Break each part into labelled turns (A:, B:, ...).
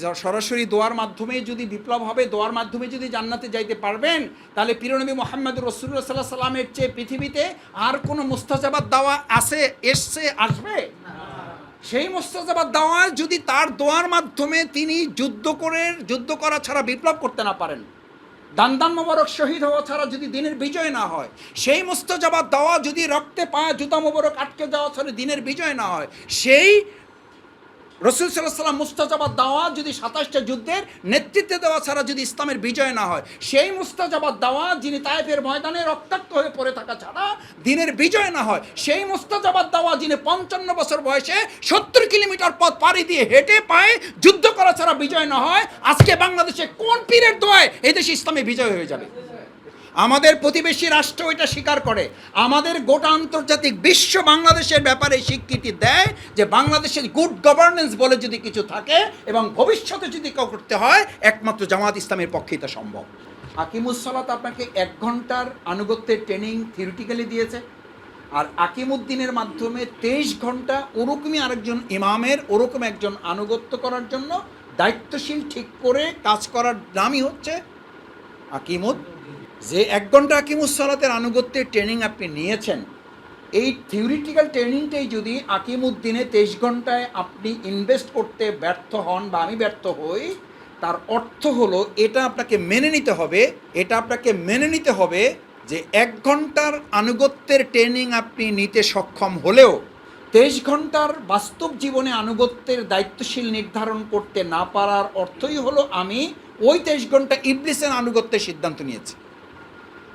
A: সরাসরি দোয়ার মাধ্যমে যদি বিপ্লব হবে, দোয়ার মাধ্যমে যদি জান্নাতে যাইতে পারবেন, তাহলে প্রিয়নবী মোহাম্মদ রসুল্লাহ সাল্লাহ সাল্লামের চেয়ে পৃথিবীতে আর কোনো মুস্তাজাবাদ দাওয়া আছে, এসছে, আসবে? সেই মুস্তাজাবাদ দাওয়া যদি তার দোয়ার মাধ্যমে তিনি যুদ্ধ করে, যুদ্ধ করা ছাড়া বিপ্লব করতে না পারেন দান দান মোবারক শহীদ হওয়া ছাড়া যদি দিনের বিজয় না হয়, সেই মুস্তাজাবাদ দাওয়া যদি রক্তে পায়া জুতা মোবারক আটকে যাওয়া ছাড়া দিনের বিজয় না হয়, সেই রসুল সাল্লাম মুস্তাজাবাদ দাওয়া যদি সাতাশটা যুদ্ধের নেতৃত্বে দেওয়া ছাড়া যদি ইসলামের বিজয় না হয়, সেই মুস্তাজাবাদ দাওয়া যিনি তাইফের ময়দানে রক্তাক্ত হয়ে পড়ে থাকা ছাড়া দিনের বিজয় না হয়, সেই মুস্তাজাবাদ দাওয়া যিনি পঞ্চান্ন বছর বয়সে সত্তর কিলোমিটার পথ পাড়ি দিয়ে হেঁটে পায়ে যুদ্ধ করা ছাড়া বিজয় না হয়, আজকে বাংলাদেশে কোন পীরের দোয়ায় এই দেশে ইসলামে বিজয় হয়ে যাবে? আমাদের প্রতিবেশী রাষ্ট্র এটা স্বীকার করে। আমাদের গোটা আন্তর্জাতিক বিশ্ব বাংলাদেশের ব্যাপারে স্বীকৃতি দেয় যে বাংলাদেশের গুড গভর্নেন্স বলে যদি কিছু থাকে এবং ভবিষ্যতে যদি কেউ করতে হয়, একমাত্র জামাত ইসলামের পক্ষে এটা সম্ভব। আকিমুসলাত আপনাকে এক ঘণ্টার আনুগত্যের ট্রেনিং থিওরিটিক্যালি দিয়েছে। আর আকিমুদ্দিনের মাধ্যমে তেইশ ঘণ্টা ওরকমই আরেকজন ইমামের, ওরকম একজন আনুগত্য করার জন্য দায়িত্বশীল ঠিক করে কাজ করার নামই হচ্ছে আকিমুদ যে এক ঘণ্টা আকিমুসলাতের আনুগত্যের ট্রেনিং আপনি নিয়েছেন, এই থিওরিটিক্যাল ট্রেনিংটাই যদি আকিমুদ্দিনে তেইশ ঘন্টায় আপনি ইনভেস্ট করতে ব্যর্থ হন বা আমি ব্যর্থ হই, তার অর্থ হলো এটা আপনাকে মেনে নিতে হবে, এটা আপনাকে মেনে নিতে হবে যে এক ঘণ্টার আনুগত্যের ট্রেনিং আপনি নিতে সক্ষম হলেও, তেইশ ঘণ্টার বাস্তব জীবনে আনুগত্যের দায়িত্বশীল নির্ধারণ করতে না পারার অর্থই হলো আমি ওই তেইশ ঘণ্টা ইবলিসের আনুগত্যের সিদ্ধান্ত নিয়েছি।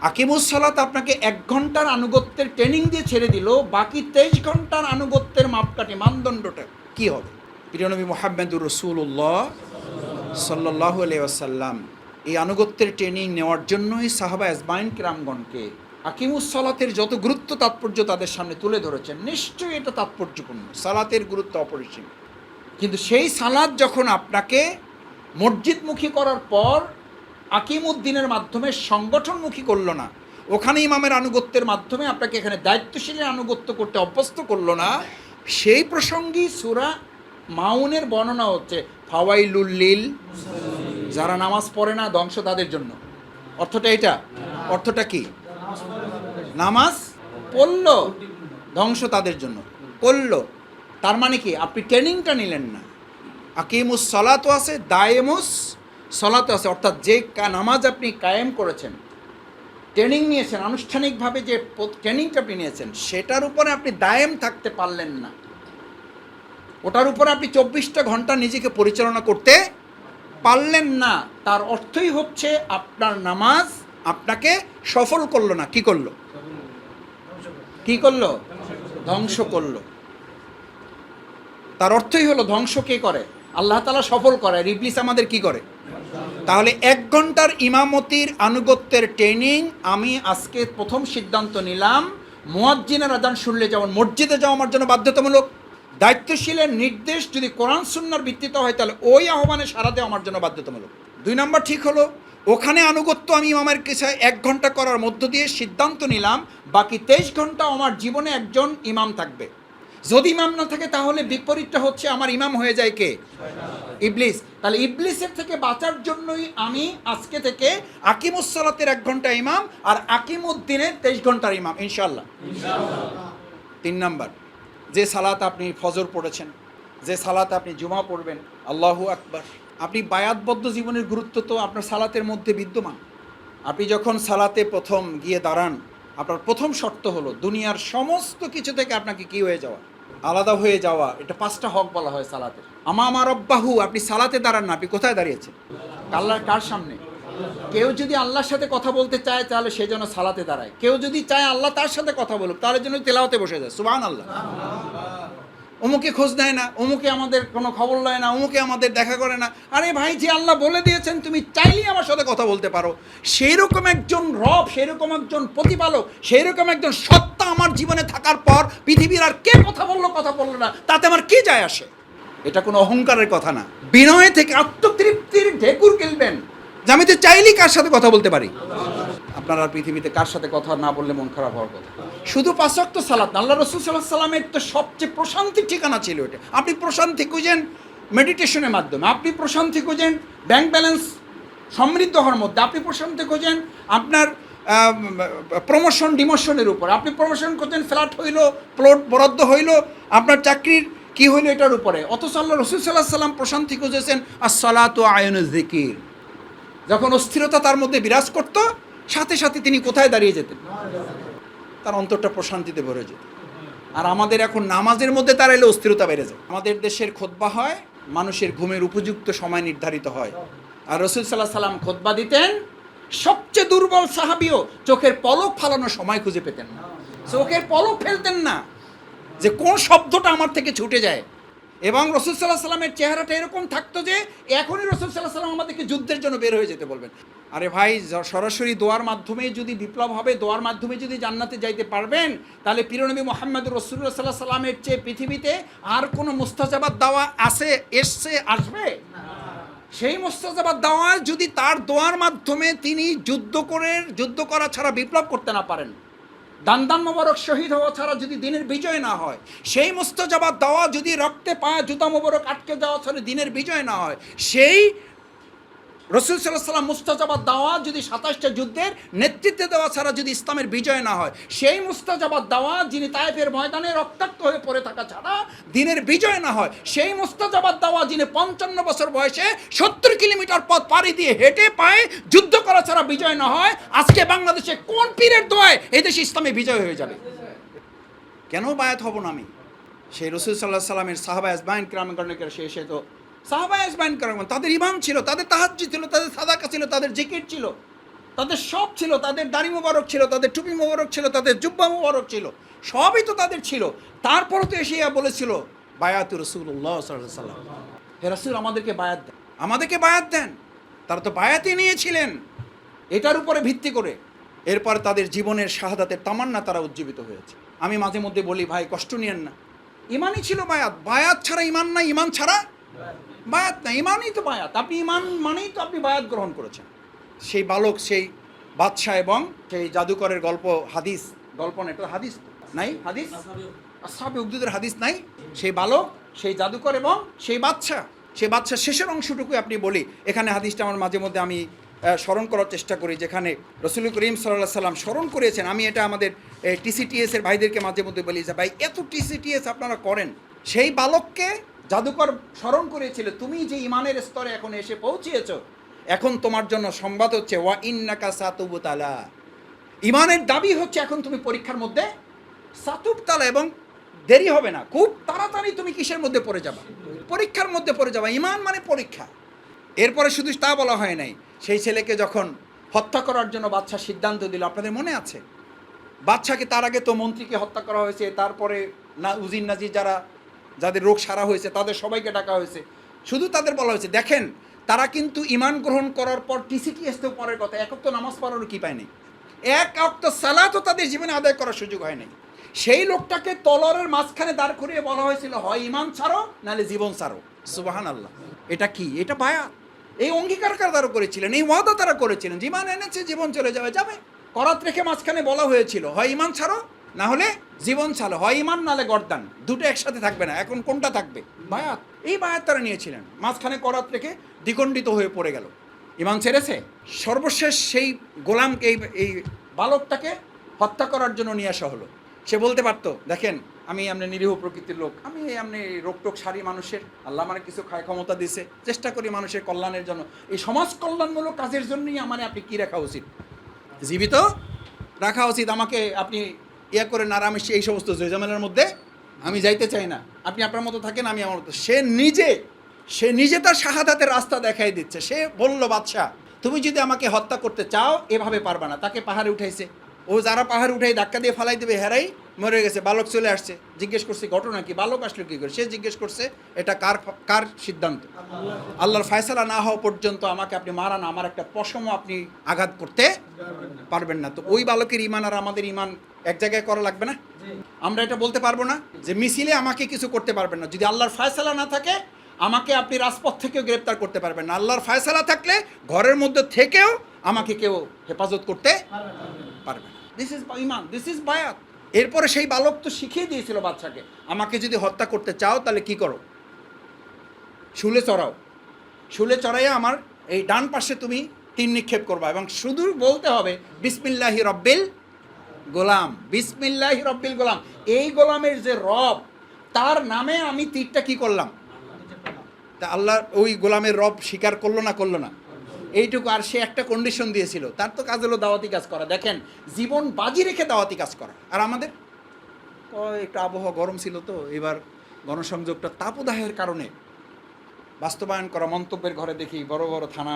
A: আকিমুস সালাত আপনাকে এক ঘণ্টার আনুগত্যের ট্রেনিং দিয়ে ছেড়ে দিল, বাকি তেইশ ঘণ্টার আনুগত্যের মাপকাঠি মানদণ্ডটা কি হবে? প্রিয়নবী মোহাম্মদুর রসুল্লাহ সাল্লাহ আসাল্লাম এই আনুগত্যের ট্রেনিং নেওয়ার জন্যই সাহাবা এজমাইন কিরামগণকে আকিমুস সালাতের যত গুরুত্ব তাৎপর্য তাদের সামনে তুলে ধরেছেন, নিশ্চয়ই এটা তাৎপর্যপূর্ণ, সালাতের গুরুত্ব অপরিসীম। কিন্তু সেই সালাদ যখন আপনাকে মসজিদমুখী করার পর আকিমুদ্দিনের মাধ্যমে সংগঠনমুখী করল না। ওখানে ইমামের আনুগত্যের মাধ্যমে আপনাকে এখানে দায়িত্বশীলের আনুগত্য করতে অভ্যস্ত করল না। সেই প্রসঙ্গেই সুরা মাউনের বর্ণনা হচ্ছে ফাওয়াইলুল্লিল যারা নামাজ পড়ে না, ধ্বংস তাদের জন্য। অর্থটা এটা অর্থটা কি? নামাজ পড়ল, ধ্বংস তাদের জন্য। করল তার মানে কি? আপনি ট্রেনিংটা নিলেন না। আকিমুস সলাতো আছে, দায়েমুস সলাতো আছে, অর্থাৎ যে নামাজ আপনি কায়েম করেছেন ট্রেনিং নিয়েছেন, আনুষ্ঠানিকভাবে যে ট্রেনিংটা আপনি নিয়েছেন, সেটার উপরে আপনি দায়েম থাকতে পারলেন না। ওটার উপরে আপনি চব্বিশটা ঘণ্টা নিজেকে পরিচালনা করতে পারলেন না। তার অর্থই হচ্ছে আপনার নামাজ আপনাকে সফল করল না। কি করল? কি করল? ধ্বংস করল। তার অর্থই হলো ধ্বংস কে করে? আল্লাহ তালা সফল করে আর ইবলিস আমাদের কি করে? তাহলে এক ঘণ্টার ইমামতির আনুগত্যের ট্রেনিং আমি আজকে প্রথম সিদ্ধান্ত নিলাম। মুয়াজ্জিনের আজান শুনলে যেমন মসজিদে যাওয়া আমার জন্য বাধ্যতামূলক। দায়িত্বশীলের নির্দেশ যদি কোরআন সুন্নার ভিত্তিতে হয়, তাহলে ওই আহ্বানে সারা দেওয়া আমার জন্য বাধ্যতামূলক। দুই নম্বর ঠিক হলো, ওখানে আনুগত্য আমি ইমামের কাছে এক ঘণ্টা করার মধ্য দিয়ে সিদ্ধান্ত নিলাম। বাকি তেইশ ঘণ্টা আমার জীবনে একজন ইমাম থাকবে। যদি ইমাম না থাকে, তাহলে বিপরীতটা হচ্ছে আমার ইমাম হয়ে যায় কে? ইবলিস। তাহলে ইবলিসের থেকে বাঁচার জন্যই আমি আজকে থেকে আকিমুসলাতের এক ঘণ্টা ইমাম আর আকিমুদ্দিনের তেইশ ঘণ্টার ইমাম ইনশাল্লাহ তিন নাম্বার, যে সালাত আপনি ফজর পড়েছেন, যে সালাত আপনি জুমা পড়বেন, আল্লাহু আকবার। আপনি বায়াতবদ্ধ জীবনের গুরুত্ব তো আপনার সালাতের মধ্যে বিদ্যমান। আপনি যখন সালাতে প্রথম গিয়ে দাঁড়ান, আপনার প্রথম শর্ত হলো, দুনিয়ার সমস্ত কিছু থেকে আপনাকে কি হয়ে যাওয়া? আলাদা হয়ে যাওয়া, এটা পাঁচটা হক বলা হয় সালাতে আমা আমার অব্বাহু আপনি সালাতে দাঁড়ান না, আপনি কোথায় দাঁড়িয়েছেন? আল্লাহ কার সামনে? কেউ যদি আল্লাহর সাথে কথা বলতে চায়, তাহলে সে যেন সালাতে দাঁড়ায়। কেউ যদি চায় আল্লাহ তার সাথে কথা বলুক, তাহলে জন্য তেলাওতে বসে যায়। সুবান আল্লাহ অমুকে খোঁজ নেয় না, অমুকে আমাদের কোনো খবর লয় না, অমুকে আমাদের দেখা করে না। আরে ভাই, যে আল্লাহ বলে দিয়েছেন, তুমি চাইলেই আমার সাথে কথা বলতে পারো। সেই রকম একজন রব সেই রকম একজন প্রতিপালক সেই রকম একজন সত্তা আমার জীবনে থাকার পর পৃথিবীর আর কে কথা বলল কথা বলল না, তাতে আমার কি যায় আসে? এটা কোনো অহংকারের কথা না। বিনয় থেকে আত্মতৃপ্তির ঢেকুর গেলবেন। যে আমি তো চাইলেই কার সাথে কথা বলতে পারি? আপনারা পৃথিবীতে কার সাথে কথা না বললে মন খারাপ হওয়ার কথা? শুধু পাঁচক্ত সালাত আল্লাহ রসুল সাল্লাহ সাল্লামের তো সবচেয়ে প্রশান্তির ঠিকানা ছিল এটা। আপনি প্রশান্তি খুঁজেন মেডিটেশনের মাধ্যমে, আপনি প্রশান্তি খোঁজেন ব্যাংক ব্যালেন্স সমৃদ্ধ হওয়ার মধ্যে, আপনি প্রশান্তি খোঁজেন আপনার প্রমোশন, ডিমোশনের উপর। আপনি প্রমোশন খোঁজেন ফ্ল্যাট হইল, প্লট বরাদ্দ হইল, আপনার চাকরির কি হইল এটার উপরে। অথচ আল্লাহ রসুল সাল্লাহ সাল্লাম প্রশান্তি খুঁজেছেন, আসসালাত আয়ন জিকির যখন অস্থিরতা তার মধ্যে বিরাজ করত সাথে সাথে তিনি কোথায় দাঁড়িয়ে যেতেন? তার অন্তরটা প্রশান্তিতে ভরে যেত। আর আমাদের এখন নামাজের মধ্যে তার এলে অস্থিরতা বেড়ে যায়। আমাদের দেশের খোদবা হয়, মানুষের ঘুমের উপযুক্ত সময় নির্ধারিত হয়। আর রসুল সাল্লাহ সাল্লাম খোদবা দিতেন, সবচেয়ে দুর্বল সাহাবিও চোখের পলক ফালানোর সময় খুঁজে পেতেন না। চোখের পলক ফেলতেন না যে কোন শব্দটা আমার থেকে ছুটে যায়। এবং রসুল সাল্লাহ সাল্লামের চেহারাটা এরকম থাকতো যে এখনই রসুল সাল্লাহ সাল্লাম আমাদেরকে যুদ্ধের জন্য বের হয়ে যেতে বলবেন। আরে ভাই সরাসরি দোয়ার মাধ্যমে যদি বিপ্লব হবে, দোয়ার মাধ্যমে যদি জান্নাতে যাইতে পারবেন, তাহলে পিরনবী মোহাম্মদ রসুল্লাহ সাল্লাহ সাল্লামের চেয়ে পৃথিবীতে আর কোনো মুস্তাজাবাদ দাওয়া আছে, এসছে, আসবে? সেই মোস্তাজাবাদ দাওয়ায় যদি তার দোয়ার মাধ্যমে তিনি যুদ্ধ করে, যুদ্ধ করা ছাড়া বিপ্লব করতে না পারেন। দান দান মোবারক শহীদ হওয়া ছাড়া যদি দিনের বিজয় না হয়, সেই মুস্তজাবা দাওয়া যদি রক্তে পায়ে জুতা মোবারক আটকে যাওয়া ছাড়া দিনের বিজয় না হয়, সেই রসুল সাল্লাহ সাল্লাম মুস্তাজাবাদ দাওয়া যদি সাতাশটা যুদ্ধের নেতৃত্বে দেওয়া ছাড়া যদি ইসলামের বিজয় না হয়, সেই মুস্তাজাবাদ দাওয়া যিনি তায়েফের ময়দানে রক্তাক্ত হয়ে পড়ে থাকা ছাড়া দিনের বিজয় না হয়, সেই মুস্তাজাবাদ দাওয়া যিনি পঞ্চান্ন বছর বয়সে সত্তর কিলোমিটার পথ পাড়ি দিয়ে হেঁটে পায়ে যুদ্ধ করা ছাড়া বিজয় না হয়, আজকে বাংলাদেশে কোন পীরের দোয়ায় এই দেশে ইসলামে বিজয় হয়ে যাবে? কেন বায়াত হব না আমি? সেই রসুল সাল্লাহ সাল্লামের সাহাবা আজবাইন ক্রামগণের সে এসে তো সাহাবা আজবাইন ক্রামগণ তাদের ইমান ছিল, তাদের তাহাজ্জি ছিল, তাদের সাদাকা ছিল, তাদের জিকির ছিল, তাদের সব ছিল, তাদের দাড়ি মোবারক ছিল, তাদের টুপি মোবারক ছিল, তাদের জুব্বা মোবারক ছিল, সবই তো তাদের ছিল। তারপরও তো এসে বলেছিল, বায়াত রসুল্লাহ সাল্লাহ সাল্লাম হে রসুল, আমাদেরকে বায়াত দেন। আমাদেরকে বায়াত দেন। তারা তো বায়াতই নিয়েছিলেন। এটার উপরে ভিত্তি করে এরপর তাদের জীবনের শাহাদাতের তামান্না তারা উজ্জীবিত হয়েছে। আমি মাঝে মধ্যে বলি, ভাই, কষ্ট নিয়েন না। ইমানই ছিল বায়াত। বায়াত ছাড়া ইমান না ইমান ছাড়া বায়াত না, ইমানই তো বায়াত। আপনি ইমান মানেই তো আপনি বায়াত গ্রহণ করেছেন। সেই বালক, সেই বাদশাহ এবং সেই জাদুকরের গল্প, হাদিস, গল্প না এটা হাদিস নাই, হাদিস? আসাবে উদ্দুদের হাদিস নাই। সেই বালক, সেই জাদুকর এবং সেই বাচ্চা সেই বাচ্চার শেষের অংশটুকু আপনি বলি। এখানে হাদিসটা আমার মাঝে মধ্যে আমি স্মরণ করার চেষ্টা করি, যেখানে রসুল করিম সাল্লাহ সাল্লাম স্মরণ করেছেন। আমি এটা আমাদের টিসিটিএস এর ভাইদেরকে মাঝে মধ্যে বলি যে, ভাই, এত টিসিটিএস আপনারা করেন? সেই বালককে জাদুকর স্মরণ করেছিল, তুমি যে ইমানের স্তরে এখন এসে পৌঁছিয়েছ, এখন তোমার জন্য সংবাদ হচ্ছে, ওয়া ইন্নাকা সাতুবুতালা ইমানের দাবি হচ্ছে, এখন তুমি পরীক্ষার মধ্যে সাতুবতালা এবং দেরি হবে না, খুব তাড়াতাড়ি তুমি কিসের মধ্যে পড়ে যাবা? পরীক্ষার মধ্যে পড়ে যাবা ইমান মানে পরীক্ষা। এরপরে শুধু তা বলা হয় নাই, সেই ছেলেকে যখন হত্যা করার জন্য বাচ্চা সিদ্ধান্ত দিল, আপনাদের মনে আছে? বাচ্চাকে তার আগে তো মন্ত্রীকে হত্যা করা হয়েছে, তারপরে না উজিন নাজির যারা যাদের রোগ সারা হয়েছে, তাদের সবাইকে ডাকা হয়েছে। শুধু তাদের বলা হয়েছে। দেখেন, তারা কিন্তু ইমান গ্রহণ করার পর টিসিটিএস তো পরের কথা, এক তো নামাজ পড়ারও কি পায়নি এক অক্ত সালাতও তাদের জীবনে আদায় করার সুযোগ হয় নাই। সেই লোকটাকে তলরের মাঝখানে দাঁড় করিয়ে বলা হয়েছিল, হয় ইমান ছাড়ো, নাহলে জীবন ছাড়ো। সুবাহান আল্লাহ এটা কি? এটা বায়াত। এই অঙ্গীকার কার তারা করেছিলেন? এই ওয়াদা তারা করেছিলেন ইমান এনেছে, জীবন চলে যাবে যাবে। করাত রেখে মাঝখানে বলা হয়েছিল, হয় ইমান ছাড়ো না হলে জীবন ছাড়ো হয় ইমান, নালে গর্দান। দুটো একসাথে থাকবে না। এখন কোনটা থাকবে? বায়াত। এই বায়াত তারা নিয়েছিলেন। মাঝখানে করাত রেখে দ্বিখণ্ডিত হয়ে পড়ে গেল। ইমান ছেড়েছে? সর্বশেষ সেই গোলামকে এই এই বালকটাকে হত্যা করার জন্য নিয়ে আসা হলো। সে বলতে পারতো, দেখেন, আমি এমনি নিরীহ প্রকৃতির লোক। আমি এমনি রোগ টোক সারি মানুষের। আল্লাহ মানে কিছু খায় ক্ষমতা দিছে। চেষ্টা করি মানুষের কল্যাণের জন্য। এই সমাজ কল্যাণমূলক কাজের জন্যই আমার আপনি কি রাখা উচিত? জীবিত রাখা উচিত। আমাকে আপনি ইয়া করে না আমি এই সমস্ত জয়জামেলার মধ্যে আমি যাইতে চাই না। আপনি আপনার মতো থাকেন, আমি আমার মতো। সে নিজে সে নিজে তার শাহাদাতের রাস্তা দেখাই দিচ্ছে। সে বলল, বাদশাহ, তুমি যদি আমাকে হত্যা করতে চাও, এভাবে পারবা না। তাকে পাহাড়ে উঠাইছে। ও যারা পাহাড়ে উঠাই ধাক্কা দিয়ে ফালাই দেবে, হেরাই মরে গেছে, বালক চলে আসছে। জিজ্ঞেস করছে, ঘটনা কি? বালক আসলো কি করে? সে জিজ্ঞেস করছে, এটা কার কার সিদ্ধান্ত? আল্লাহর ফয়সালা না হওয়া পর্যন্ত আমাকে আপনি মারান আমার একটা পশমও আপনি আঘাত করতে পারবেন না। তো ওই বালকের ইমান আর আমাদের ইমান এক জায়গায় করা লাগবে না? আমরা এটা বলতে পারব না যে মিছিলে আমাকে কিছু করতে পারবেন না। যদি আল্লাহর ফয়সালা না থাকে, আমাকে আপনি রাজপথ থেকেও গ্রেপ্তার করতে পারবেন না। আল্লাহর ফয়সালা থাকলে ঘরের মধ্যে থেকেও আমাকে কেউ হেফাজত করতে পারবে না। দিস ইজ ইমান দিস ইজ বায়াত এরপরে সেই বালক তো শিখিয়ে দিয়েছিল বাচ্চাকে, আমাকে যদি হত্যা করতে চাও তাহলে কি করো? শুলে চড়াও। শুলে চড়াইয়া আমার এই ডান পাশে তুমি তিন নিক্ষেপ করবা এবং শুধু বলতে হবে, বিসমিল্লাহি রব্বিল গোলাম, বিসমিল্লাহি রব্বিল গোলাম। এই গোলামের যে রব, তার নামে আমি তীরটা কি করলাম? তা আল্লাহ ওই গোলামের রব স্বীকার করল না করল না। এইটুকু আর সে একটা কন্ডিশন দিয়েছিল। তার তো কাজ হলো দাওয়াতি কাজ করা। দেখেন, জীবন বাজি রেখে দাওয়াতি কাজ করা। আর আমাদের একটু আবহাওয়া গরম ছিল তো, এবার গণসংযোগটা তাপদাহের কারণে বাস্তবায়ন করা মন্তব্যের ঘরে দেখি বড় বড় থানা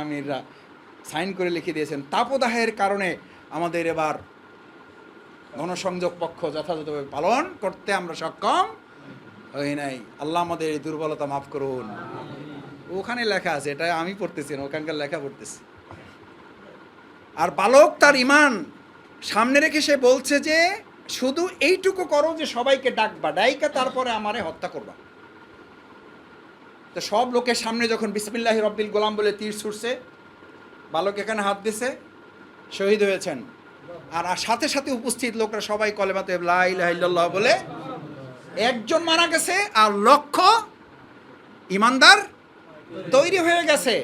A: সাইন করে লিখে দিয়েছেন, তাপদাহের কারণে আমাদের এবার গণসংযোগ পক্ষ যথাযথভাবে পালন করতে আমরা সক্ষম হই নাই। আল্লাহ আমাদের এই দুর্বলতা মাফ করুন। ওখানে লেখা আছে, এটা আমি পড়তেছি না, ওখানকার লেখা পড়তেছি। আর বালক তার ইমান সামনে রেখে সে বলছে যে, শুধু এইটুকু করো যে সবাইকে ডাকবা, ডাইকা তারপরে আমারে হত্যা করবা। তো সব লোকের সামনে যখন বিসমিল্লাহ রব্বিল গোলাম বলে তীর ছুটছে, বালক এখানে হাত দিছে, শহীদ হয়েছেন। আর সাথে সাথে উপস্থিত লোকরা সবাই কলেমাতে লা ইলাহা ইল্লাল্লাহ বলে, একজন মারা গেছে আর লক্ষ ইমানদার তৈরি হয়ে গেছে।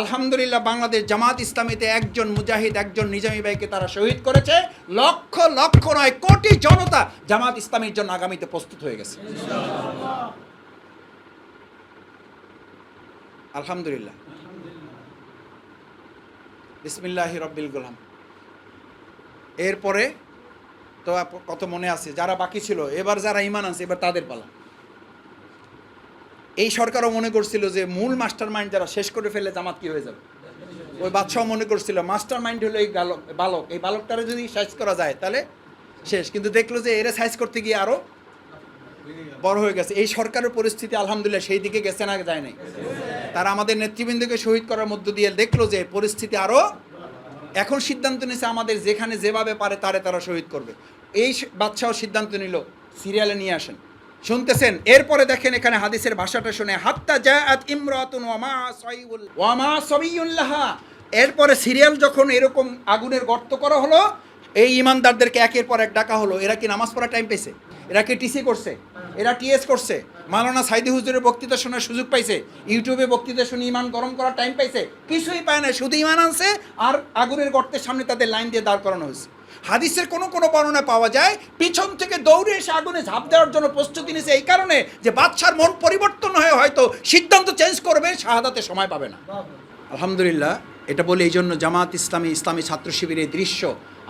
A: আলহামদুলিল্লাহ বাংলাদেশ জামাত ইসলামীতে একজন মুজাহিদ, একজন নিজামী ভাইকে তারা শহীদ করেছে। লক্ষ লক্ষ নয়, কোটি জনতা জামাত ইসলামীর জন্য আগামীতে প্রস্তুত হয়ে গেছে। আলহামদুলিল্লাহ। বিসমিল্লাহ রব্বিল গোলাম। এরপরে তো কত মনে আছে, যারা বাকি ছিল, এবার যারা ইমান আছে এবার তাদের পালা। এই সরকারও মনে করছিল যে মূল মাস্টার মাইন্ড যারা শেষ করে ফেলে জামাত কি হয়ে যাবে? ওই বাদশাহ মনে করছিল মাস্টার মাইন্ড হলো এই গালক বালক, এই বালকটারে যদি সাইজ করা যায় তাহলে শেষ। কিন্তু দেখল যে এরা সাইজ করতে গিয়ে আরও বড় হয়ে গেছে। এই সরকারের পরিস্থিতি আলহামদুলিল্লাহ সেই দিকে গেছে না যায় নাই। তারা আমাদের নেতৃবৃন্দকে শহীদ করার মধ্য দিয়ে দেখল যে পরিস্থিতি আরও এখন সিদ্ধান্ত নিয়েছে আমাদের যেখানে যেভাবে পারে তারে তারা শহীদ করবে। এই বাদশাহ সিদ্ধান্ত নিল, সিরিয়ালে নিয়ে আসেন। শুনতেছেন? এরপরে দেখেন এখানে হাদিসের ভাষাটা শুনে, হাত্তা জাআত ইমরাতুন ওয়ামা সাইউল ওয়ামা সাবিউল্লাহা এরপরে সিরিয়াল যখন এরকম আগুনের গর্ত করা হলো, এই ইমানদারদেরকে একের পর এক ডাকা হলো। এরা কি নামাজ পড়ার টাইম পেয়েছে? এরা কি টিসি করছে? এরা টিএস করছে? মালানা সাইদি হুজুরের বক্তৃতা শোনার সুযোগ পাইছে? ইউটিউবে বক্তৃতা শুনে ইমান গরম করার টাইম পাইছে? কিছুই পায় না শুধু ইমান আনছে আর আগুনের গর্তের সামনে তাদের লাইন দিয়ে দাঁড় করানো হয়েছে। হাদিসের কোনো কোনো বর্ণনা পাওয়া যায়, পিছন থেকে দৌড়ে এসে আগুনে ঝাঁপ দেওয়ার জন্য প্রস্তুতি নিয়েছে এই কারণে যে বাচ্চার মন পরিবর্তন হয়ে হয়তো সিদ্ধান্ত চেঞ্জ করবে, শাহাদাতে সময় পাবে না। আলহামদুলিল্লাহ, এটা বলে এই জন্য জামাত ইসলামী ইসলামী ছাত্র শিবিরের এই দৃশ্য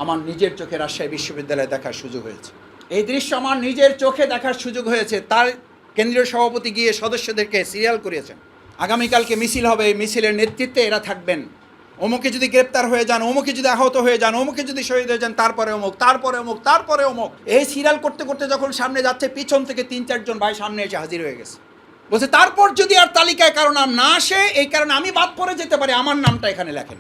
A: আমার নিজের চোখে রাজশাহী বিশ্ববিদ্যালয়ে দেখার সুযোগ হয়েছে। এই দৃশ্য আমার নিজের চোখে দেখার সুযোগ হয়েছে। তার কেন্দ্রীয় সভাপতি গিয়ে সদস্যদেরকে সিরিয়াল করিয়েছেন। আগামীকালকে মিছিল হবে মিছিলের নেতৃত্বে এরা থাকবেন। অমুকে যদি গ্রেপ্তার হয়ে যান, অমুকে যদি আহত হয়ে যান, অমুকে যদি শহীদ হয়ে যান, তারপরে অমুক তারপরে অমুক তারপরে অমুক। এই সিরিয়াল করতে করতে যখন সামনে যাচ্ছে, পিছন থেকে তিন, চারজন ভাই সামনে এসে হাজির হয়ে গেছে। বলছে, তারপর যদি আর তালিকায় কারও নাম না আসে, এই কারণে আমি বাদ পড়ে যেতে পারি। আমার নামটা এখানে লেখেন।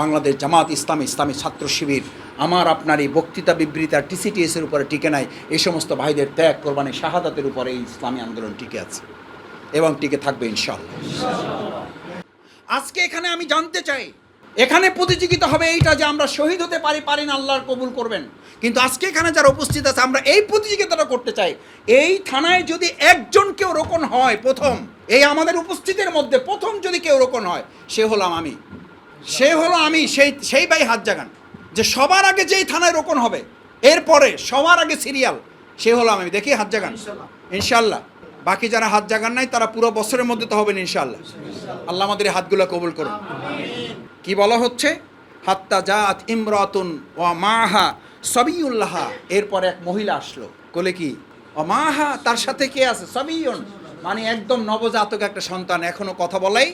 A: বাংলাদেশ জামাত ইসলাম, ইসলামী ছাত্র শিবির, আমার, আপনার এই বক্তৃতা বিবৃতি আর টিসিটিএস এর উপরে টিকে নাই। এই সমস্ত ভাইদের ত্যাগ কোরবানি শাহাদাতের উপরে এই ইসলামী আন্দোলন টিকে আছে এবং টিকে থাকবে ইনশাল্লাহ আজকে এখানে আমি জানতে চাই এখানে প্রতিযোগিতা হবে এইটা যে আমরা শহীদ হতে পারি পারি না আল্লাহর কবুল করবেন। কিন্তু আজকে এখানে যারা উপস্থিত আছে আমরা এই প্রতিযোগিতাটা করতে চাই। এই থানায় যদি একজন কেউ রোকন হয় প্রথম এই আমাদের উপস্থিতির মধ্যে প্রথম যদি কেউ রোকন হয় সে হলাম আমি। সে হলো আমি সেই সেই ভাই হাত জাগান। যে সবার আগে যেই থানায় রোকন হবে এরপরে সবার আগে সিরিয়াল সে হলাম আমি। দেখি হাত জাগান। ইনশাল্লাহ। বাকি যারা হাত জাগান নাই, তারা পুরো বছরের মধ্যে তো হবেন ইনশাল্লাহ আল্লাহ আমাদের হাতগুলো কবুল করুন। কি বলা হচ্ছে? হাত্তা জাত ইমরাতুন ওয়া মাহা সবিউল্লাহা। এরপরে এক মহিলা আসলো। কোলে কি? ও মাহা তার সাথে কে আছে? সবিউন। মানে একদম নবজাতক একটা সন্তান, এখনও কথা বলাই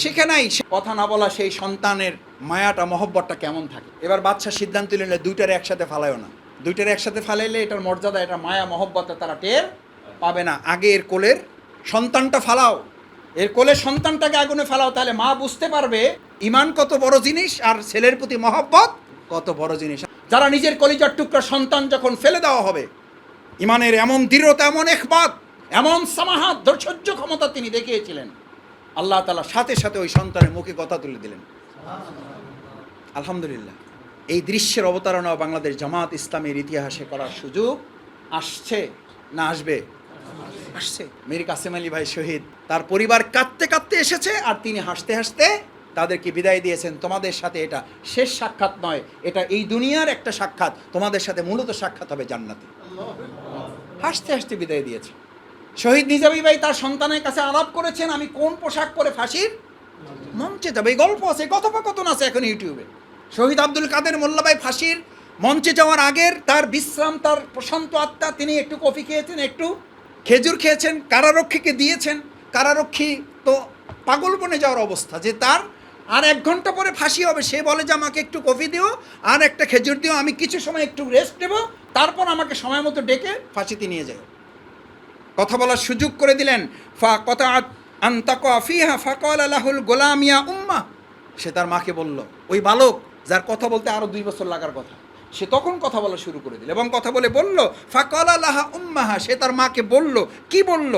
A: শিখে নাই। কথা না বলা সেই সন্তানের মায়াটা, মহব্বতটা কেমন থাকে? এবার বাচ্চা সিদ্ধান্ত নিলে দুইটার একসাথে ফালাইও না। দুইটার একসাথে ফালাইলে এটার মর্যাদা এটা মায়া মহব্বতে তারা টের পাবে না। আগে এর কোলের সন্তানটা ফালাও। এর কোলে সন্তানটাকে আগুনে ফেলাও, তাহলে মা বুঝতে পারবে ইমান কত বড় জিনিস আর ছেলের প্রতি মহব্বত কত বড় জিনিস। যারা নিজের কলিজার টুকরা সন্তান যখন ফেলে দেওয়া হবে, ইমানের এমন দৃঢ়তা, এমন একবাদ এমন সামাহাত ধৈর্য ক্ষমতা তিনি দেখিয়েছিলেন। আল্লাহ তালা সাথে সাথে ওই সন্তানের মুখে কথা তুলে দিলেন। আলহামদুলিল্লাহ। এই দৃশ্যের অবতারণা বাংলাদেশ জামাত ইসলামের ইতিহাসে করার সুযোগ আসছে না আসবে। আসছে। মীর কাসেম আলী ভাই শহীদ। তার পরিবার কাঁদতে কাঁদতে এসেছে আর তিনি হাসতে হাসতে তাদেরকে বিদায় দিয়েছেন। তোমাদের সাথে এটা শেষ সাক্ষাৎ নয়, এটা এই দুনিয়ার একটা সাক্ষাৎ। তোমাদের সাথে মূলত সাক্ষাৎ হবে জান্নাতে। হাসতে হাসতে বিদায় দিয়েছে। শহীদ নিজামী ভাই তার সন্তানের কাছে আলাপ করেছেন, আমি কোন পোশাক পরে ফাঁসির মঞ্চে যাবে? এই গল্প আছে, কথোপকথন আছে এখন ইউটিউবে। শহীদ আব্দুল কাদের মোল্লা ভাই ফাঁসির মঞ্চে যাওয়ার আগের তার বিশ্রাম, তার প্রশান্ত আত্মা, তিনি একটু কফি খেয়েছেন, একটু খেজুর খেয়েছেন, কারারক্ষীকে দিয়েছেন। কারারক্ষী তো পাগল বনে যাওয়ার অবস্থা যে তার আর এক ঘণ্টা পরে ফাঁসি হবে। সে বলে যে, আমাকে একটু কফি দিও, আর একটা খেজুর দিও, আমি কিছু সময় একটু রেস্ট নেব, তারপর আমাকে সময় মতো ডেকে ফাঁসিতে নিয়ে যাও। কথা বলার সুযোগ করে দিলেন। ফা কথা আন্তাক ফিহা ফাকল আলাহুল গোলামিয়া উম্মা। সে তার মাকে বলল, ওই বালক যার কথা বলতে আরও দুই বছর লাগার কথা। সে তখন কথা বলা শুরু করে দিল এবং কথা বলে বলল, ফাকল আলাহা উম্মাহা সে তার মাকে বলল, কি বলল?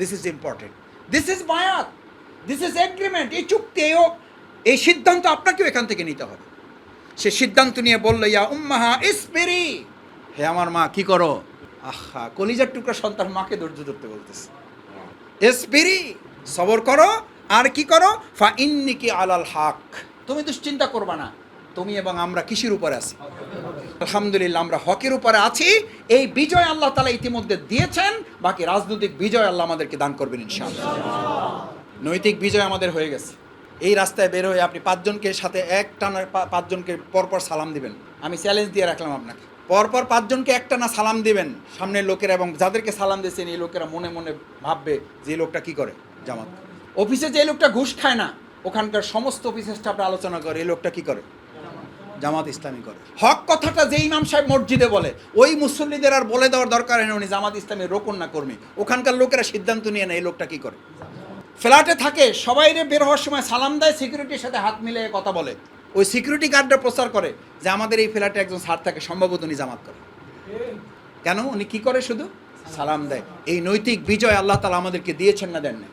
A: This is important this is বায়াত দিস ইজ এগ্রিমেন্ট এই চুক্তি এই সিদ্ধান্ত আপনাকেও এখান থেকে নিতে হবে। সে সিদ্ধান্ত নিয়ে বলল, ইয়া উম্মাহা ইসপিরি হে আমার মা, কি করো? আহা, কলিজার টুকরা সন্তান মাকে ধৈর্য ধরতে বলতেছে। এসপিরি সবর করো, আর কি করো? ফা ইন্নিকি আলাল হাক। তুমি দুশ্চিন্তা করবা না। তুমি এবং আমরা কিসের উপরে আছি? আলহামদুলিল্লাহ, আমরা হকের উপরে আছি। এই বিজয় আল্লাহ তালা ইতিমধ্যে দিয়েছেন। বাকি রাজনৈতিক বিজয় আল্লাহ আমাদেরকে দান করবেন ইনশাআল্লাহ। নৈতিক বিজয় আমাদের হয়ে গেছে। এই রাস্তায় বের হয়ে আপনি পাঁচজনকে সাথে এক টানা পাঁচজনকে পরপর সালাম দিবেন। আমি চ্যালেঞ্জ দিয়ে রাখলাম আপনাকে। পরপর পাঁচজনকে একটা না সালাম দিবেন সামনের লোকেরা এবং যাদেরকে সালাম দিয়েছেন, এই লোকেরা মনে মনে ভাববে যে লোকটা কি করে জামাত। অফিসে যে লোকটা ঘুষ খায় না, ওখানকার সমস্ত অফিস স্টাফরা আলোচনা করে, এই লোকটা কি করে? জামাত ইসলামী করে। হক কথাটা যে ইমাম সাহেব মসজিদে বলে, ওই মুসল্লিদের আর বলে দেওয়ার দরকার হয় না উনি জামাত ইসলামের রোকন না কর্মী। ওখানকার লোকেরা সিদ্ধান্ত নিয়ে নেয়, এই লোকটা কী করে? ফ্ল্যাটে থাকে সবাই রে বের হওয়ার সময় সালাম দেয়, সিকিউরিটির সাথে হাত মিলিয়ে কথা বলে। ওই সিকিউরিটি গার্ডরা প্রচার করে যে আমাদের এই ফ্ল্যাটে একজন স্যার থাকে, সম্ভবত উনি জামাত করে। কেন? উনি কি করে শুধু? সালাম দেয়। এই নৈতিক বিজয় আল্লাহ তালা আমাদেরকে দিয়েছেন না দেন না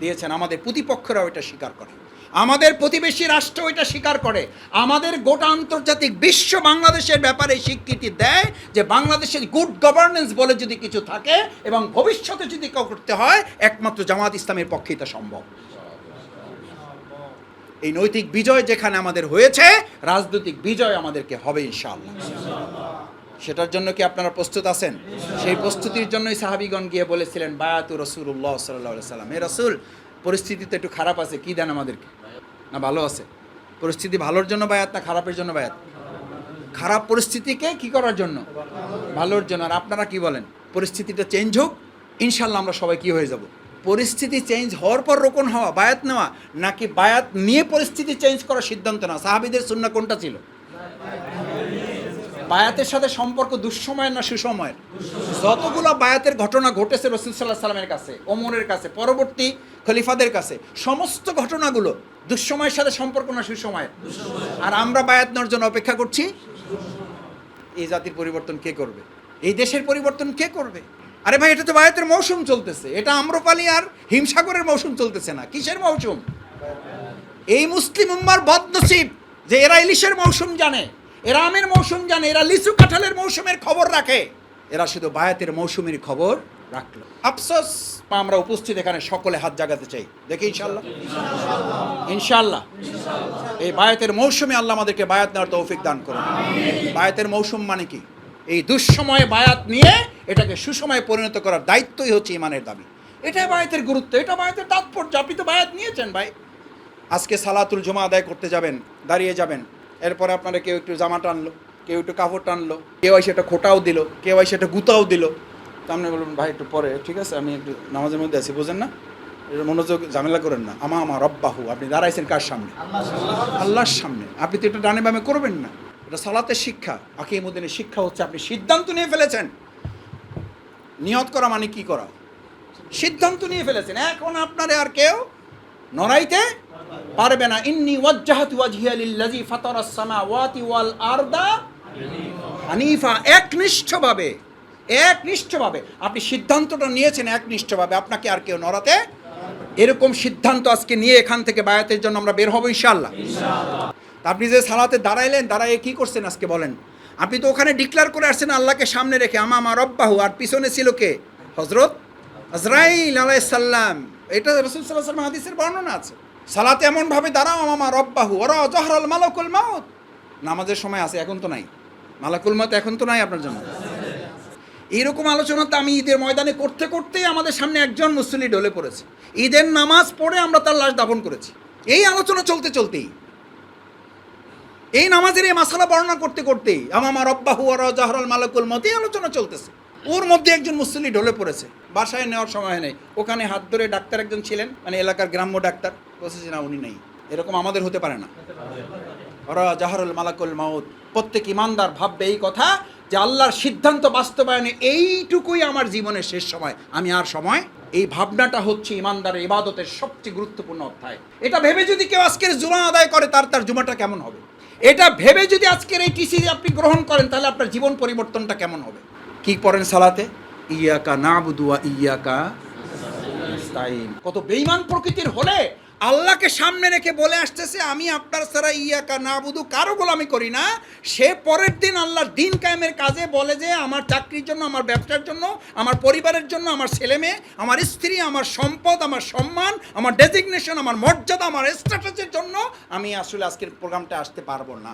A: দিয়েছেন। আমাদের প্রতিপক্ষরাও এটা স্বীকার করে। আমাদের প্রতিবেশী রাষ্ট্র এটা স্বীকার করে। আমাদের গোটা আন্তর্জাতিক বিশ্ব বাংলাদেশের ব্যাপারে স্বীকৃতি দেয় যে বাংলাদেশের গুড গভর্নেন্স বলে যদি কিছু থাকে এবং ভবিষ্যতে যদি কেউ করতে হয়, একমাত্র জামাত ইসলামের পক্ষে এটা সম্ভব। এই নৈতিক বিজয় যেখানে আমাদের হয়েছে, রাজনৈতিক বিজয় আমাদেরকে হবে ইনশাআল্লাহ। সেটার জন্য কি আপনারা প্রস্তুত আছেন? সেই প্রস্তুতির জন্যই সাহাবিগণ গিয়ে বলেছিলেন, বায়াতু রসুল্লাহ সাল্লাহ সাল্লাম এ রসুল, পরিস্থিতি তো একটু খারাপ আছে, কি দেন আমাদেরকে? না, ভালো আছে। পরিস্থিতি ভালোর জন্য বায়াত না খারাপের জন্য বায়াত? খারাপ পরিস্থিতিকে কি করার জন্য? ভালোর জন্য। আর আপনারা কি বলেন? পরিস্থিতিটা চেঞ্জ হোক ইনশাল্লাহ আমরা সবাই কি হয়ে যাব? পরিস্থিতি চেঞ্জ হওয়ার পর রোকন হওয়া, বায়াত নেওয়া, নাকি বায়াত নিয়ে পরিস্থিতি চেঞ্জ করার সিদ্ধান্ত না সাহাবিদের শূন্য কোনটা ছিল? বায়াতের সাথে সম্পর্ক দুঃসময়ের না সুসময়ের? যতগুলো বায়াতের ঘটনা ঘটেছে রসুল সাল্লাহ সাল্লামের কাছে, ওমরের কাছে, পরবর্তী খলিফাদের কাছে, সমস্ত ঘটনাগুলো দুঃসময়ের সাথে সম্পর্ক না সুসময়ের? আর আমরা বায়াত নেওয়ার জন্য অপেক্ষা করছি, এই জাতির পরিবর্তন কে করবে? এই দেশের পরিবর্তন কে করবে? আরে ভাই, এটা তো বায়াতের মৌসুম চলতেছে। এটা আম্রপালি আর হিমসাগরের মৌসুম চলতেছে না। কিসের মৌসুম? এই মুসলিম উম্মার বদনসিব যে এরা ইলিশের মৌসুম জানে। এরা আমের মৌসুম জানে, এরা লিচু কাঁঠালের মৌসুমের খবর রাখে। এরা শুধু বায়াতের মৌসুমের খবর রাখল। আফসোস আমরা উপস্থিত এখানে সকলে হাত জাগাতে চাই। দেখি ইনশাল্লাহ ইনশাল্লাহ এই বায়াতের মৌসুমে আল্লাহ আমাদেরকে বায়াত নেওয়ার তৌফিক দান করুন। বায়াতের মৌসুম মানে কি? এই দুঃসময়ে বায়াত নিয়ে এটাকে সুসময়ে পরিণত করার দায়িত্বই হচ্ছে ইমানের দাবি। এটাই বায়াতের গুরুত্ব, এটা বায়াতের তাৎপর্য। আপনি তো বায়াত নিয়েছেন ভাই। আজকে সালাতুল জমা আদায় করতে যাবেন, দাঁড়িয়ে যাবেন। এরপরে আপনারা কেউ একটু জামা টানলো, কেউ একটু কাপড় টানলো, কেউ এসে একটা খোটাও দিল, কেউ এসে একটা গুতাও দিল। তো আপনি বলুন, ভাই, একটু পরে, ঠিক আছে? আমি একটু নামাজের মধ্যে আছি, বুঝেন না? মনোযোগ, ঝামেলা করেন না। আমা আমার রব্বাহু আপনি দাঁড়াইছেন কার সামনে? আল্লাহর সামনে। আপনি তো এটা ডানে বামে করবেন না। এটা সালাতের শিক্ষা। আকিমুদ্দিনের শিক্ষা হচ্ছে আপনি সিদ্ধান্ত নিয়ে ফেলেছেন। নিয়ত করা মানে কি করা? সিদ্ধান্ত নিয়ে ফেলেছেন। এখন আপনারে আর কেউ নড়াইতে পারবে না। ইন্নি ওয়াজ্জাহাতু ওয়াজহিয়া ফাতারাস সামাওয়াতি ওয়াল আরদা হানিফা। একনিষ্ঠভাবে একনিষ্ঠভাবে। আপনি সিদ্ধান্তটা নিয়েছেন একনিষ্ঠভাবে। আপনাকে আর কেউ নড়াতে এরকম সিদ্ধান্ত আজকে নিয়ে এখান থেকে বায়াতের জন্য আমরা বের হব ইনশাআল্লাহ। তা আপনি যে সালাতে দাঁড়াইলেন, দাঁড়াইয়ে কি করছেন আজকে বলেন? আপনি তো ওখানে ডিক্লার করে আসছেন আল্লাহকে সামনে রেখে, আমা আমার রব্বাহু আর পিছনে ছিল কে? হজরত আজরাইল আলাইসাল্লাম এটা রসুল সাল্লাহ সাল্লাম হাদিসের বর্ণনা আছে। সালাতে এমনভাবে দাঁড়াও আমার রব্বাহু ওরা জহরাল মালাকুল মাউত। নামাজের সময় আছে, এখন তো নাই। মালাকুল মাউত এখন তো নাই আপনার জন্য। এইরকম আলোচনা তো আমি ঈদের ময়দানে করতে করতেই আমাদের সামনে একজন মুসলি ঢলে পড়েছে। ঈদের নামাজ পড়ে আমরা তার লাশ দাপন করেছি। এই আলোচনা চলতে চলতেই। এই নামাজের এই মাসালা বর্ণনা করতে করতেই আমার রব্বাহু ওরা জহরাল মালাকুল এই আলোচনা চলতেছে। ওর মধ্যে একজন মুসলি ঢলে পড়েছে। বাসায় নেওয়ার সময় নেই। ওখানে হাত ধরে ডাক্তার একজন ছিলেন মানে এলাকার গ্রাম্য ডাক্তার। বলছে না, উনি নেই। এরকম আমাদের হতে পারে না। ওরা জাহারুল মালাকুল মাউদ প্রত্যেক ইমানদার ভাববে এই কথা যে, আল্লাহর সিদ্ধান্ত বাস্তবায়নে এইটুকুই আমার জীবনের শেষ সময়। আমি আর সময়, এই ভাবনাটা হচ্ছে ইমানদারের ইবাদতের সবচেয়ে গুরুত্বপূর্ণ অধ্যায়। এটা ভেবে যদি কেউ আজকের জুমা আদায় করে, তার তার জুমাটা কেমন হবে? এটা ভেবে যদি আজকের এই টিসি আপনি গ্রহণ করেন, তাহলে আপনার জীবন পরিবর্তনটা কেমন হবে? কি পড়েন সালাতে ইয়াকা না বুদুয়া ইয়াকা। কত বেইমান প্রকৃতির হলে আল্লাহকে সামনে রেখে বলে আসতেছে, আমি আপনার ছাড়া ইয়াকা না বুধু কারও গোলামি করি না। সে পরের দিন আল্লাহর দিন কায়েমের কাজে বলে যে, আমার চাকরির জন্য, আমার ব্যবসার জন্য, আমার পরিবারের জন্য, আমার ছেলে মেয়ে, আমার স্ত্রী, আমার সম্পদ, আমার সম্মান, আমার ডেজিগনেশন, আমার মর্যাদা, আমার স্ট্যাটাসের জন্য আমি আসলে আজকের প্রোগ্রামটা আসতে পারব না।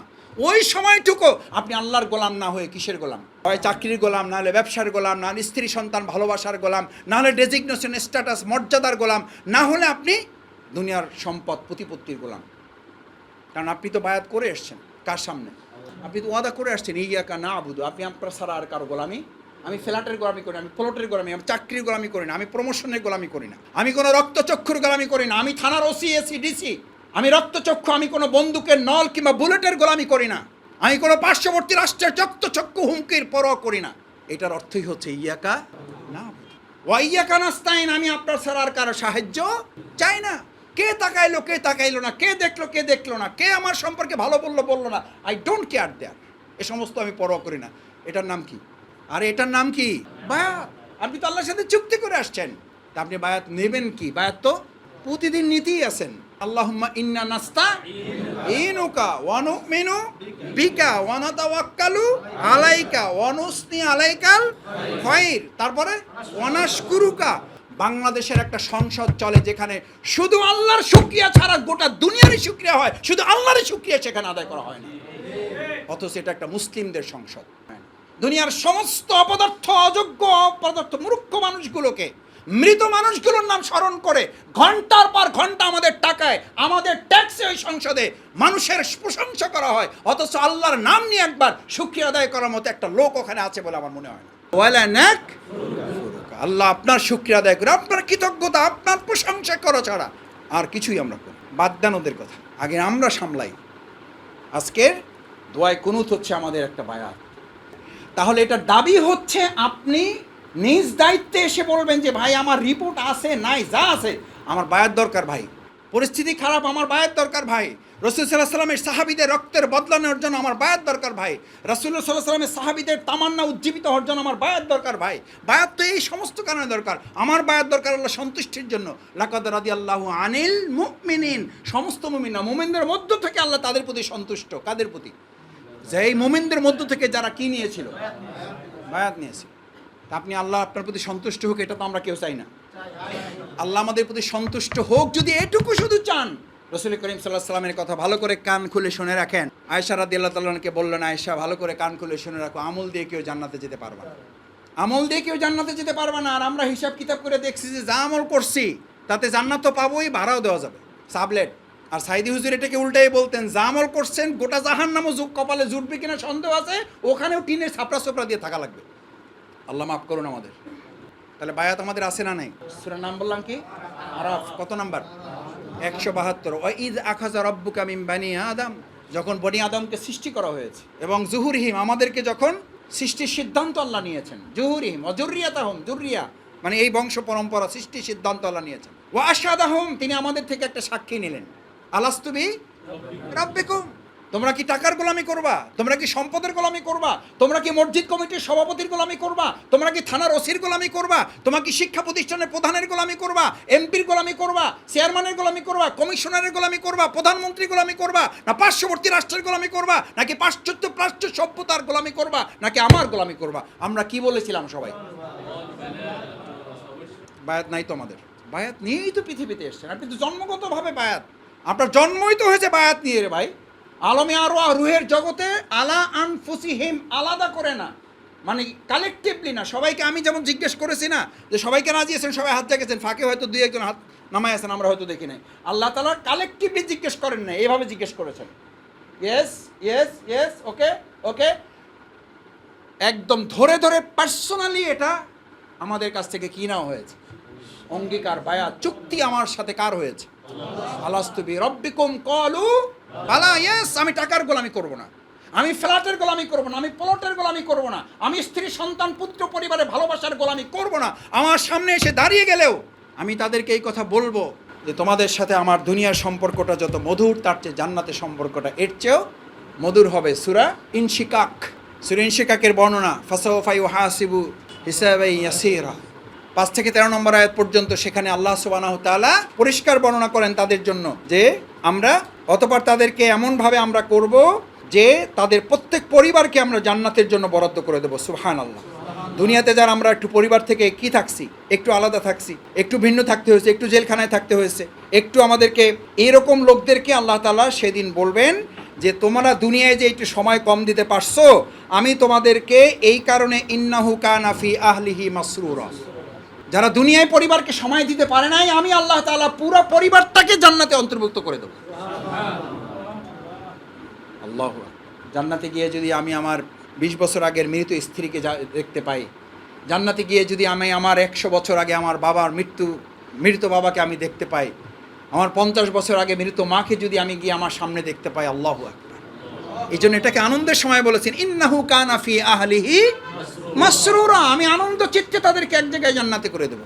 A: ওই সময়টুকু আপনি আল্লাহর গোলাম না হয়ে কিসের গোলাম? হয় চাকরির গোলাম, না হলে ব্যবসার গোলাম, না হলে স্ত্রী সন্তান ভালোবাসার গোলাম, না হলে ডেজিগনেশন, স্ট্যাটাস, মর্যাদার গোলাম, না হলে আপনি দুনিয়ার সম্পদ, প্রতিপত্তির গোলাম। কারণ আপনি তো বায়াত করে এসছেন, কার সামনে? আপনি তো ওয়াদা করে আসছেন, ইয়াকা না আবুদু আপনি আপনার সারা আর কারও গোলামি? আমি ফ্ল্যাটের গোলামি করি আমি প্লটের গোলামি, আমি চাকরির গোলামি করি না, আমি প্রমোশনের গোলামি করি না। আমি কোনো রক্তচক্ষুর গোলামি করি না, আমি থানার ওসি এসি ডিসি আমি রক্তচক্ষু, আমি কোনো বন্দুকের নল কিংবা বুলেটের গোলামি করি না। আমি কোনো পার্শ্ববর্তী রাষ্ট্রের রক্তচক্ষু হুমকির পরোয়া করি না। এটার অর্থই হচ্ছে ইয়াকা না ওয়াইয়াকা নাস্তাইন আমি আপনার ছাড়া আর কারও সাহায্য চাই না। কে তাকাইলো কে তাকাইলো না, কে দেখল কে দেখল না, কে আমার সম্পর্কে ভালো বলল বলল না আই ডোন্ট কেয়ার দেয়ার এ সমস্ত আমি পরোয়া করি না। এটার নাম কি? আরে এটার নাম কি? বায়াত। আপনি তো আল্লাহর সাথে চুক্তি করে আসছেন। তা আপনি বায়াত নেবেন কি? বায়াত তো প্রতিদিন নিতেই আছেন আল্লাহুম্মা ইন্না নাস্তা ইনুকা ওয়ানুমিনু বিকা ওয়ানাতাওয়াক্কালু আলাইকা ওয়ানুসনি আলাইকাল খয়র তারপরে ওয়ানাশকুরুকা বাংলাদেশের একটা সংসদ চলে যেখানে শুধু আল্লাহর শুক্রিয়া ছাড়া গোটা দুনিয়ারই শুক্রিয়া হয়, শুধু আল্লাহরই শুক্রিয়া সেখানে আদায় করা হয় না। অথচ এটা একটা মুসলিমদের সংসদ। দুনিয়ার সমস্ত অপদার্থ, অযোগ্য অপদার্থ, মূর্খ মানুষগুলোকে, মৃত মানুষগুলোর নাম স্মরণ করে ঘণ্টার পর ঘণ্টা আমাদের টাকায়, আমাদের ট্যাক্সে ওই সংসদে মানুষের প্রশংসা করা হয়। অথচ আল্লাহর নাম নিয়ে একবার সুক্রিয়া আদায় করার মতো একটা লোক ওখানে আছে বলে আমার মনে হয় না। ওয়ালা আল্লাহ আপনার শুক্রিয়া আদায় করে, আপনার কৃতজ্ঞতা, আপনার প্রশংসা করা ছাড়া আর কিছুই আমরা করি বাদ দেন ওদের কথা। আগে আমরা সামলাই। আজকের দোয়ায় কুনুত হচ্ছে আমাদের একটা বায়াত। তাহলে এটা দাবি হচ্ছে আপনি নিজ দায়িত্বে এসে বলবেন যে, ভাই, আমার রিপোর্ট আছে, নাই, যা আছে, আমার বায়াত দরকার ভাই। পরিস্থিতি খারাপ, আমার বায়াত দরকার ভাই। রসুল সাল্লাহ সাল্লামের সাহাবিদের রক্তের বদলা নেওয়ার জন্য আমার বায়াত দরকার ভাই। রসুল্লাহ সাল্লাহ সাল্লামের সাহাবিদের তামান্না উজ্জীবিত হওয়ার জন্য আমার বায়াত দরকার ভাই। বায়াত তো এই সমস্ত কারণে দরকার। আমার বায়াত দরকার আল্লাহ সন্তুষ্টির জন্য। লাকাদ রাদি আল্লাহ আনিল মুমিনিন। সমস্ত মুমিন মুমিনদের মধ্য থেকে আল্লাহ তাদের প্রতি সন্তুষ্ট। কাদের প্রতি? যে এই মোমেনদের মধ্য থেকে যারা কি নিয়েছিল? বায়াত নিয়েছিল। তা আপনি আল্লাহ আপনার প্রতি সন্তুষ্ট হোক, এটা তো আমরা কেউ চাই না। আল্লাহ আমাদের প্রতি সন্তুষ্ট হোক, যদি এটুকু শুধু চান রসুল করিম সাল্লাহ সাল্লামের কথা ভালো করে কান খুলে শুনে রাখেন। আয়সা রাদি আল্লাহ তাল্লাহকে বললেন আয়সা ভালো করে কান খুলে শুনে রাখো। আমল দিয়ে কেউ জান্নাতে যেতে পারবে না। আমল দিয়ে কেউ জান্নাতে যেতে পারবে না। আর আমরা হিসাব কিতাব করে দেখছি যে যা আমল করছি, তাতে জান্নাত তো পাবোই, ভাড়াও দেওয়া যাবে। সাবলেট। আর সাইদি হুজুর এটাকে উল্টাই বলতেন, যা আমল করছেন, গোটা জাহান নামও যুগ কপালে জুটবে কিনা সন্দেহ আছে? ওখানেও টিনের ছাপড়া চোপড়া দিয়ে থাকা লাগবে। আল্লাহ মাফ করুন আমাদের। তাহলে বায়াত আমাদের আছে না নাই? সুরার নাম বললাম কি? আরাফ। কত নাম্বার? একশো বাহাত্তর। ও ঈদ আখাজা রব্বু কামিম বানি আদম। যখন বনি আদমকে সৃষ্টি করা হয়েছে এবং জুহুরহিম আমাদেরকে যখন সৃষ্টির সিদ্ধান্ত আল্লাহ নিয়েছেন, জুহুরহিম অজুরিয়া তাহম জুরিয়া মানে এই বংশ পরম্পরা, সৃষ্টির সিদ্ধান্ত আল্লাহ নিয়েছেন। ও আশাদাহম, তিনি আমাদের থেকে একটা সাক্ষী নিলেন। আলাস্তুবি রাব্বিকুম। তোমরা কি টাকার গোলামি করবা তোমরা কি সম্পদের গোলামি করবা তোমরা কি মসজিদ কমিটির সভাপতির গোলামি করবা তোমরা কি থানার ওসির গোলামি করবা তোমরা কি শিক্ষা প্রতিষ্ঠানের প্রধানের গোলামি করবা এমপির গোলামি করবা চেয়ারম্যানের গোলামি করবা কমিশনারের গোলামি করবা প্রধানমন্ত্রী গোলামি করবা না পার্শ্ববর্তী রাষ্ট্রের গোলামি করবা নাকি পাশ্চাত্য প্রাচ্য সভ্যতার গোলামি করবা নাকি আমার গোলামি করবা আমরা কি বলেছিলাম সবাই বায়াত নাই তো আমাদের বায়াত নিয়েই তো পৃথিবীতে এসছেন আপনি তো জন্মগতভাবে বায়াত আপনার জন্মই তো হয়েছে বায়াত নিয়ে রে ভাই আলমে আরও রুহের জগতে আলা আনফুসিহিম আলাদা করে না। মানে কালেকটিভলি না। সবাইকে আমি যেমন জিজ্ঞেস করেছি না, যে সবাইকে রাজি আছেন, সবাই হাত জাগেছেন, ফাঁকে হয়তো দুই একজন হাত নামায় আছেন, আমরা হয়তো দেখি নাই। আল্লাহ তালা কালেকটিভলি জিজ্ঞেস করেন না এইভাবে জিজ্ঞেস করেছেন। Yes yes yes okay okay একদম ধরে ধরে পার্সোনালি এটা আমাদের কাছ থেকে কি নেওয়া হয়েছে? অঙ্গীকার বায়া চুক্তি আমার সাথে কার হয়েছে? আলাস্তুবি রব্বিকুম কলু বালা ইয়েস আমি টাকার গোলামি করব না। আমি ফ্ল্যাটের গোলামি করব না, আমি প্লটের গোলামি করব না। আমি স্ত্রী, সন্তান, পুত্র, পরিবারে ভালোবাসার গোলামি করব না। আমার সামনে এসে দাঁড়িয়ে গেলেও আমি তাদেরকে এই কথা বলব যে তোমাদের সাথে আমার দুনিয়ার সম্পর্কটা যত মধুর, তার চেয়ে জান্নাতের সম্পর্কটা এর চেয়েও মধুর হবে। সুরা ইনশিকাক। সুরা ইনশিকাকের বর্ণনা ফাসাউফাই হাসিবু হিসাবে ইয়াসিরা। পাঁচ থেকে তেরো নম্বর আয়াত পর্যন্ত সেখানে আল্লাহ সুবানাহ তাআলা পরিষ্কার বর্ণনা করেন তাদের জন্য যে আমরা, অতপর তাদেরকে এমনভাবে আমরা করব যে তাদের প্রত্যেক পরিবারকে আমরা জান্নাতের জন্য বরাদ্দ করে দেবো সুহান আল্লাহ দুনিয়াতে যারা আমরা একটু পরিবার থেকে কি থাকছি, একটু আলাদা থাকছি, একটু ভিন্ন থাকতে হয়েছে, একটু জেলখানায় থাকতে হয়েছে, একটু আমাদেরকে এরকম লোকদেরকে আল্লাহ তালা সেদিন বলবেন যে তোমরা দুনিয়ায় যে একটু সময় কম দিতে পারছ, আমি তোমাদেরকে এই কারণে ইন্নাহু কানাফি আহলিহি মাসরুরা। যারা দুনিয়ায় পরিবারকে সময় দিতে পারে নাই, আমি আল্লাহ তাআলা পুরো পরিবারটাকে জান্নাতে অন্তর্ভুক্ত করে দেবো। আল্লাহ জান্নাতে গিয়ে যদি আমি আমার বিশ বছর আগের মৃত স্ত্রীকে দেখতে পাই, জান্নাতে গিয়ে যদি আমি আমার একশো বছর আগে আমার বাবার মৃত্যু, মৃত বাবাকে আমি দেখতে পাই, আমার পঞ্চাশ বছর আগে মৃত মাকে যদি আমি গিয়ে আমার সামনে দেখতে পাই, আল্লাহ এই জন্য এটাকে আনন্দের সময় বলেছেন, ইন্নাহু কানাফি আহলিহি মাসরুরা। আমি আনন্দ চিত্তে তাদেরকে এক জায়গায় জান্নাতে করে দেবো।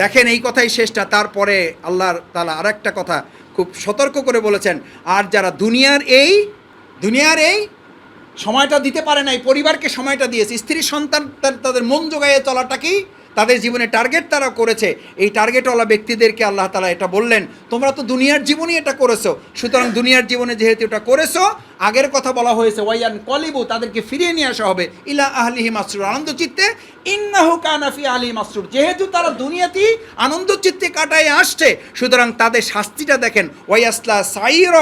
A: দেখেন এই কথাই শেষটা, তারপরে আল্লাহর তালা আর একটা কথা খুব সতর্ক করে বলেছেন, আর যারা দুনিয়ার এই দুনিয়ার এই সময়টা দিতে পারে নাই, পরিবারকে সময়টা দিয়েছে, স্ত্রী সন্তান তাদের মন জোগাইয়ে চলাটাকেই তাদের জীবনে টার্গেট তারা করেছে। এই টার্গেটওয়ালা ব্যক্তিদেরকে আল্লাহ তালা এটা বললেন, তোমরা তো দুনিয়ার জীবনই এটা করেছ। সুতরাং দুনিয়ার জীবনে যেহেতু এটা করেছ, আগের কথা বলা হয়েছে, ওয়াইয়ান কলিবু, তাদেরকে ফিরিয়ে নিয়ে আসা হবে। ইলা আহলিহি মাসরুর, আনন্দ চিত্তে, ইন্নাহু কানাফি আলী মাসরুর। যেহেতু তারা দুনিয়াতেই আনন্দ চিত্তে কাটায় আসছে, সুতরাং তাদের শাস্তিটা দেখেন, ওয়াইয়াসলা সাইর,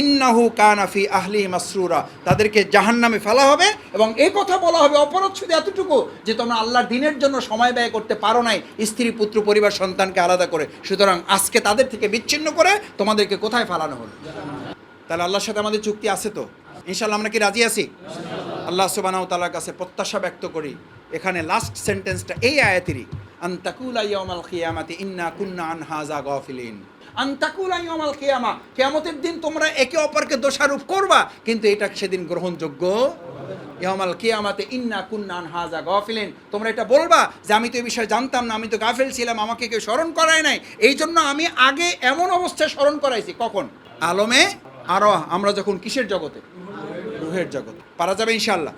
A: ইন্নাহু কানাফি আহলি মাসরুরা। তাদেরকে জাহান্নামে ফেলা হবে এবং এই কথা বলা হবে অপরাধ শুধু এতটুকু যে তোমরা আল্লাহর দিনের জন্য সময় ব্যয় করতে পারো নাই, স্ত্রী, পুত্র, পরিবার, সন্তানকে আলাদা করে। সুতরাং আজকে তাদের থেকে বিচ্ছিন্ন করে তোমাদেরকে কোথায় ফালানো হলো? তাহলে আল্লাহর সাথে আমাদের চুক্তি আছে তো? ইনশাল্লাহ আমরা কি রাজি আছি? আল্লাহ সুবানাও তালার কাছে প্রত্যাশা ব্যক্ত করি। এখানে লাস্ট সেন্টেন্সটা এই আয়াতেরই আন্তাকুল ইয়ামাল খিয়ামাতি ইন্না কুন্না আন হাজা গফিলিন। আন্তাকুলা ইয়ামাল কিয়ামা। কিয়ামতের দিন তোমরা একে অপরকে দোষারোপ করবা, কিন্তু এটা সেদিন গ্রহণযোগ্য। ইয়ামাল কিয়ামাতে ইন্না কুন্না আন হাজা গফিলিন। তোমরা এটা বলবা যে, আমি তো এই বিষয়ে জানতাম না, আমি তো গাফেল ছিলাম, আমাকে কেউ স্মরণ করায় নাই। এই জন্য আমি আগে এমন অবস্থায় স্মরণ করাইছি। কখন? আলমে? আরও, আমরা যখন কিসের জগতে? রুহের জগৎ পারা যাবে ইনশাল্লাহ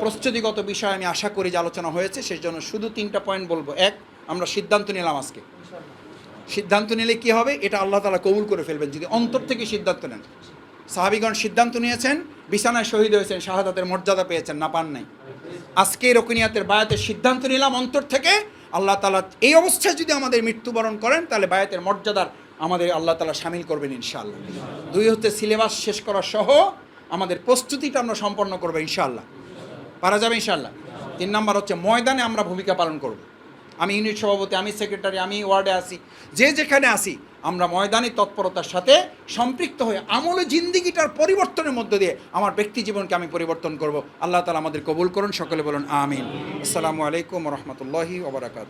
A: প্রস্তুতিগত বিষয় আমি আশা করি যে আলোচনা হয়েছে সেই জন্য শুধু তিনটা পয়েন্ট বলব। এক, আমরা সিদ্ধান্ত নিলাম আজকে। সিদ্ধান্ত নিলে কি হবে? এটা আল্লাহ তালা কবুল করে ফেলবেন। যদি অন্তর থেকে সিদ্ধান্ত নেন। সাহাবিগণ সিদ্ধান্ত নিয়েছেন, বিছানায় শহীদ হয়েছেন, শাহাদাতের মর্যাদা পেয়েছেন, না পান নাই। আজকে রকুনিয়াতের বায়াতের সিদ্ধান্ত নিলাম অন্তর থেকে, আল্লাহ তালা এই অবস্থায় যদি আমাদের মৃত্যুবরণ করেন, তাহলে বায়াতের মর্যাদার আমাদের আল্লাহ তালা সামিল করবেন ইনশাআল্লাহ। দুই হচ্ছে সিলেবাস শেষ করা সহ আমাদের প্রস্তুতিটা আমরা সম্পন্ন করব ইনশাআল্লাহ। পারা যাবে ইনশাআল্লাহ। তিন নম্বর হচ্ছে ময়দানে আমরা ভূমিকা পালন করব। আমি ইউনিট সভাপতি, আমি সেক্রেটারি, আমি ওয়ার্ডে আসি যে যেখানে আসি আমরা ময়দানে তৎপরতার সাথে সম্পৃক্ত হয়ে আমলে জিন্দিগিটার পরিবর্তনের মধ্য দিয়ে আমার ব্যক্তি জীবনকে আমি পরিবর্তন করব। আল্লাহ তালা আমাদের কবুল করুন, সকলে বলুন, আমিন। আসসালামু আলাইকুম রহমতুল্লাহি ওবরাকাত